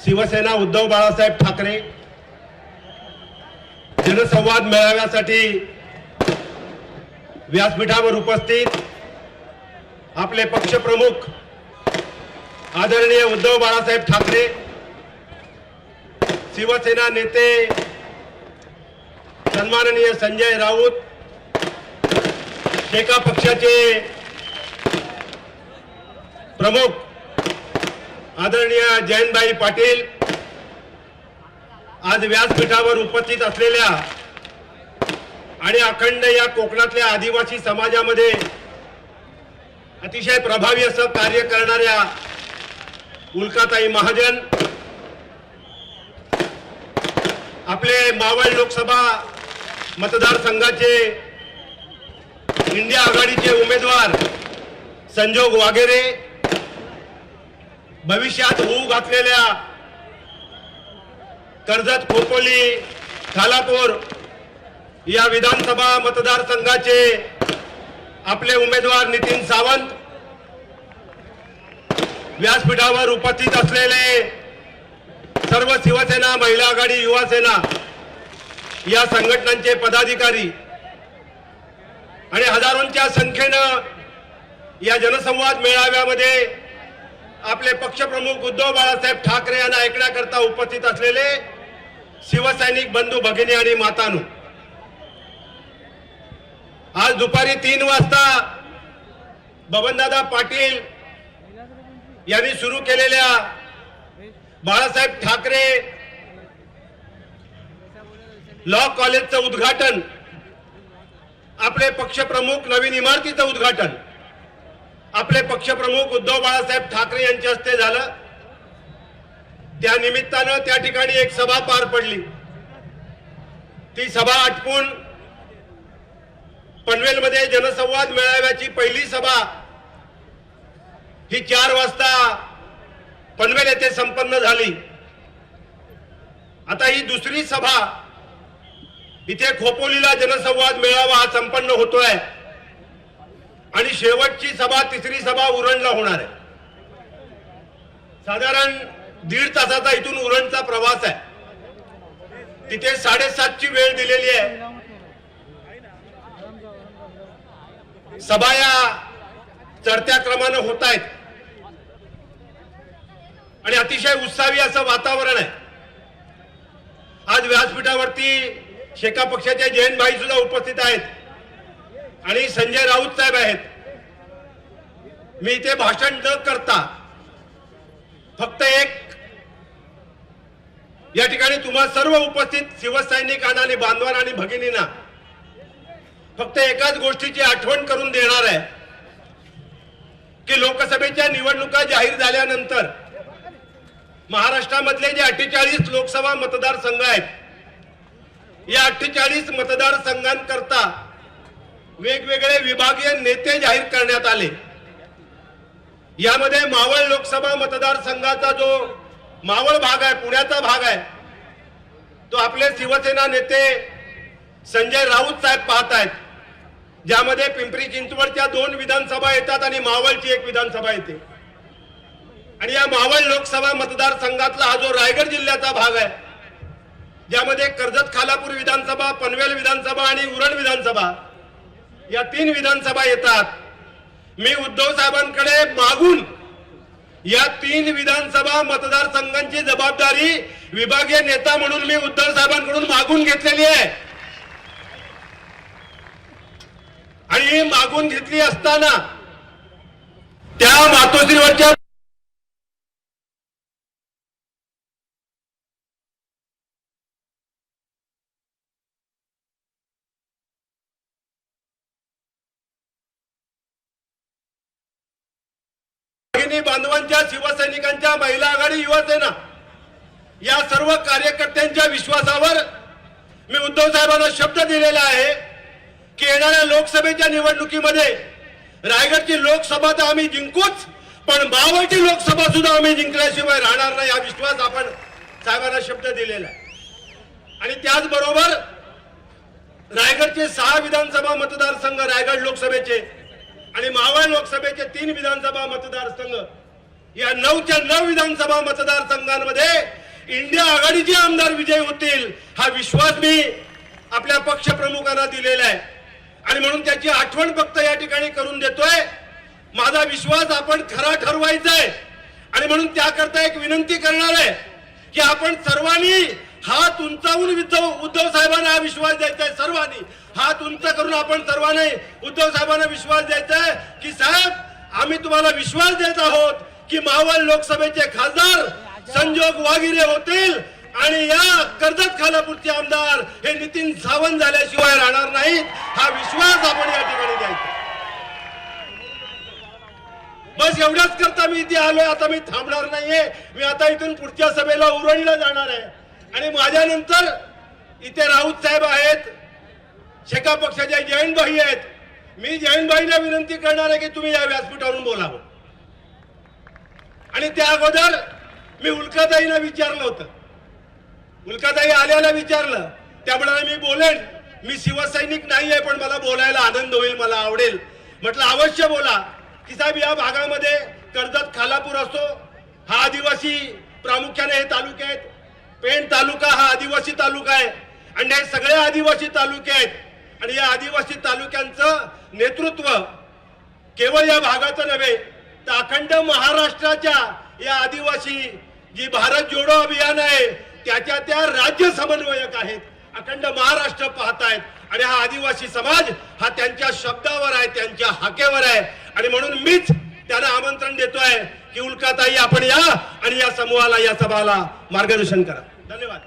शिवसेना उद्धव बाळासाहेब ठाकरे जनसंवाद मेळाव्यासाठी व्यासपीठावर उपस्थित आपले पक्षप्रमुख आदरणीय उद्धव बाळासाहेब ठाकरे शिवसेना नेते सन्माननीय संजय राऊत शेका पक्षाचे प्रमुख आदरणीय जयंतभाई पाटील आज व्यासपीठावर उपस्थित असलेल्या आणि अखंड या कोकणातल्या आदिवासी समाजामध्ये अतिशय प्रभावी असं कार्य करणाऱ्या उल्काताई महाजन आपले मावळ लोकसभा मतदारसंघाचे इंडिया आघाडीचे उमेदवार संजोग वागेरे भविष्यात होऊ घातलेल्या कर्जत खोपोली खालापूर या विधानसभा मतदारसंघाचे आपले उमेदवार नितीन सावंत व्यासपीठावर उपस्थित असलेले सर्व शिवसेना महिला आघाडी युवा सेना या संघटनांचे पदाधिकारी आणि हजारोंच्या संख्येनं या जनसंवाद मेळाव्यामध्ये आपले पक्षप्रमुख उद्धव बाळासाहेब ठाकरे यांना ऐकण्याकरता उपस्थित असलेले शिवसैनिक बंधू भगिनी आणि मातानु आज दुपारी तीन वाजता बबनदादा पाटील यांनी सुरू केलेल्या बाळासाहेब ठाकरे लॉ कॉलेजचं उद्घाटन आपले पक्षप्रमुख नवीन इमारतीचं उद्घाटन आपले पक्षप्रमुख उद्धव बाळासाहेब ठाकरे यांच्या हस्ते झालं. त्या निमित्तानं त्या ठिकाणी एक सभा पार पडली. ती सभा आटपून पनवेलमध्ये जनसंवाद मेळाव्याची पहिली सभा ही चार वाजता पनवेल येथे संपन्न झाली. आता ही दुसरी सभा इथे खोपोलीला जनसंवाद मेळावा हा संपन्न होतोय. आणि शेवटची सभा तिसरी सभा उरणला होणार आहे. साधारण दीड तासाचा इथून उरणचा प्रवास आहे. तिथे साडेसातची वेळ दिलेली आहे. सभा या चढत्या क्रमानं होत आहेत. आणि अतिशय उत्साही असं वातावरण आहे. आज व्यासपीठावरती शेका पक्षाचे जयंत भाई सुद्धा उपस्थित आहेत. आणि संजय राऊत साहेब आहेत. मी इथे भाषण न करता फक्त एक या ठिकाणी तुम्हा सर्व उपस्थित शिवसैनिकांना आणि बांधवांना आणि भगिनींना फक्त एकाच गोष्टीची आठवण करून देणार आहे की लोकसभेच्या निवडणुका जाहीर झाल्यानंतर महाराष्ट्रामधले जे अठ्ठेचाळीस लोकसभा मतदारसंघ आहेत या अठ्ठेचाळीस मतदारसंघांकरता वेगवेगळे विभागीय नेते जाहीर करण्यात आले. यामध्ये मावळ लोकसभा मतदारसंघाचा जो मावळ भाग आहे पुण्याचा भाग आहे तो आपले शिवसेना नेते संजय राऊत साहेब पाहत आहेत. ज्यामध्ये पिंपरी चिंचवडच्या दोन विधानसभा येतात आणि मावळची एक विधानसभा येते. आणि या मावळ लोकसभा मतदारसंघातला हा जो रायगड जिल्ह्याचा भाग आहे ज्यामध्ये कर्जत खालापूर विधानसभा पनवेल विधानसभा आणि उरण विधानसभा या तीन विधानसभा येतात. मी उद्धव साहेबांकडे मागून या तीन विधानसभा मतदारसंघांची जबाबदारी विभागीय नेता म्हणून मी उद्धव साहेबांकडून मागून घेतलेली आहे. आणि मागून घेतली असताना त्या मातोश्रीवरच्या भगिनी बांधवांच्या शिवसैनिकांच्या महिला आघाडी युवासेना या सर्व कार्यकर्त्यांच्या विश्वासावर मी उद्धव साहेबांना शब्द दिलेला आहे की येणाऱ्या लोकसभेच्या निवडणुकीमध्ये रायगडची लोकसभा तर आम्ही जिंकूच पण मावळची लोकसभा सुद्धा आम्ही जिंकल्याशिवाय राहणार नाही हा विश्वास आपण साहेबांना शब्द दिलेला आहे. आणि त्याचबरोबर रायगडचे सहा विधानसभा मतदारसंघ रायगड लोकसभेचे आणि मावळ लोकसभेचे तीन विधानसभा मतदारसंघ या नऊच्या नऊ विधानसभा मतदारसंघांमध्ये इंडिया आघाडीचे आमदार विजय होतील हा विश्वास मी आपल्या पक्षप्रमुखांना दिलेला आहे. आणि म्हणून त्याची आठवण फक्त या ठिकाणी करून देतोय. माझा विश्वास आपण खरा ठरवायचा आहे. आणि म्हणून त्याकरता एक विनंती करणार आहे की आपण सर्वांनी हात उंचावून उद्धव उद्धव साहेबांना हा विश्वास द्यायचा आहे सर्वांनी. हात उंच करून आपण सर्वांनी उद्धव साहेबांना विश्वास द्यायचा आहे की साहेब आम्ही तुम्हाला विश्वास देत आहोत की मावळ लोकसभेचे खासदार संजोग वागिरे होतील आणि या कर्जत खालापूरचे आमदार हे नितीन सावंत झाल्याशिवाय राहणार नाहीत. हा विश्वास आपण या ठिकाणी द्यायचा. बस एवढ्याच करता मी इथे आलोय. आता मी थांबणार नाहीये. मी आता इथून पुढच्या सभेला उरणीला जाणार आहे. आणि माझ्यानंतर इथे राऊत साहेब आहेत शेका पक्षाचे जयंतभाई आहेत. मी जयंतभाईला विनंती करणार आहे की तुम्ही या व्यासपीठावरून बोलावं आणि त्या अगोदर मी उल्काताईंना विचारलं होतं. उल्काताई आल्याला विचारलं त्यामुळे मी बोलेन. मी शिवसैनिक नाही आहे पण मला बोलायला आनंद होईल मला आवडेल. म्हटलं अवश्य बोला. की साहेब या भागामध्ये कर्जत खालापूर असो. हा आदिवासी प्रामुख्याने हे तालुके आहेत. पेण तालुका हा आदिवासी तालुका आहे. आणि हे सगळे आदिवासी तालुके आहेत. आणि या आदिवासी तालुक्यांचं नेतृत्व केवळ या भागाचं नव्हे तर अखंड महाराष्ट्राच्या या आदिवासी जी भारत जोडो अभियान आहे त्याच्या त्या राज्य समन्वयक आहेत. अखंड महाराष्ट्र पाहतायत. आणि हा आदिवासी समाज हा त्यांच्या शब्दावर आहे त्यांच्या हाकेवर आहे. आणि म्हणून मीच त्यांना आमंत्रण देतोय की उल्काताई आपण या आणि या समूहाला या सभाला मार्गदर्शन करा. धन्यवाद.